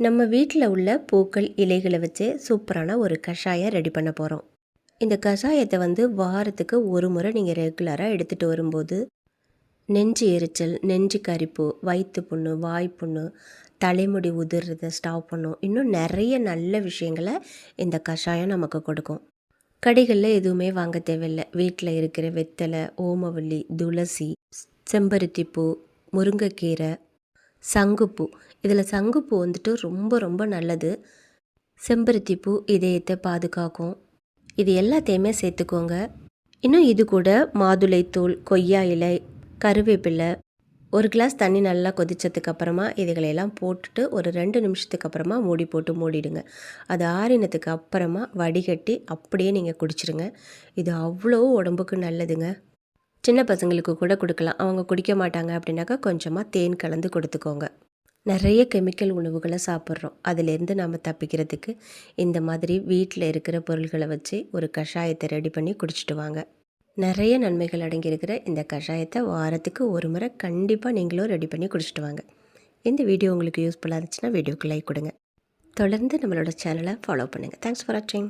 நம்ம வீட்டில் உள்ள பூக்கள் இலைகளை வச்சு சூப்பரான ஒரு கஷாயம் ரெடி பண்ண போகிறோம் இந்த கஷாயத்தை வந்து வாரத்துக்கு ஒரு முறை நீங்கள் ரெகுலராக எடுத்துகிட்டு வரும்போது நெஞ்சு எரிச்சல் நெஞ்சு கரிப்பு வயிற்று புண்ணு வாய் புண்ணு தலைமுடி உதிர்றதை ஸ்டாப் பண்ணும். இன்னும் நிறைய நல்ல விஷயங்களை இந்த கஷாயம் நமக்கு கொடுக்கும். கடைகளில் எதுவுமே வாங்க தேவையில்லை. வீட்டில் இருக்கிற வெத்தலை ஓமவல்லி துளசி செம்பருத்தி பூ முருங்கைக்கீரை சங்குப்பூ. இதில் சங்குப்பூ வந்துட்டு ரொம்ப ரொம்ப நல்லது. செம்பருத்தி பூ இதயத்தை பாதுகாக்கும். இது எல்லாத்தையுமே சேர்த்துக்கோங்க. இன்னும் இது கூட மாதுளை தூள் கொய்யா இலை கருவேப்பிலை. ஒரு கிளாஸ் தண்ணி நல்லா கொதித்ததுக்கு அப்புறமா இதுகளையெல்லாம் போட்டுட்டு ஒரு ரெண்டு நிமிஷத்துக்கு அப்புறமா மூடி போட்டு மூடிடுங்க. அது ஆறினத்துக்கு அப்புறமா வடிகட்டி அப்படியே நீங்கள் குடிச்சிடுங்க இது அவ்வளோ உடம்புக்கு நல்லதுங்க. சின்ன பசங்களுக்கு கூட கொடுக்கலாம். அவங்க குடிக்க மாட்டாங்க அப்படின்னாக்கா கொஞ்சமாக தேன் கலந்து கொடுத்துக்கோங்க. நிறைய கெமிக்கல் உணவுகளை சாப்பிட்றோம். அதிலேருந்து நம்ம தப்பிக்கிறதுக்கு இந்த மாதிரி வீட்டில் இருக்கிற பொருள்களை வச்சு ஒரு கஷாயத்தை ரெடி பண்ணி குடிச்சிட்டு வாங்க. நிறைய நன்மைகள் அடங்கியிருக்கிற இந்த கஷாயத்தை வாரத்துக்கு ஒரு முறை கண்டிப்பாக நீங்களும் ரெடி பண்ணி குடிச்சிட்டு வாங்க. இந்த வீடியோ உங்களுக்கு யூஸ்ஃபுல்லாக இருந்துச்சுன்னா வீடியோக்கு லைக் கொடுங்க. தொடர்ந்து நம்மளோட சேனலை ஃபாலோ பண்ணுங்கள் தேங்க்ஸ் ஃபார் வாட்சிங்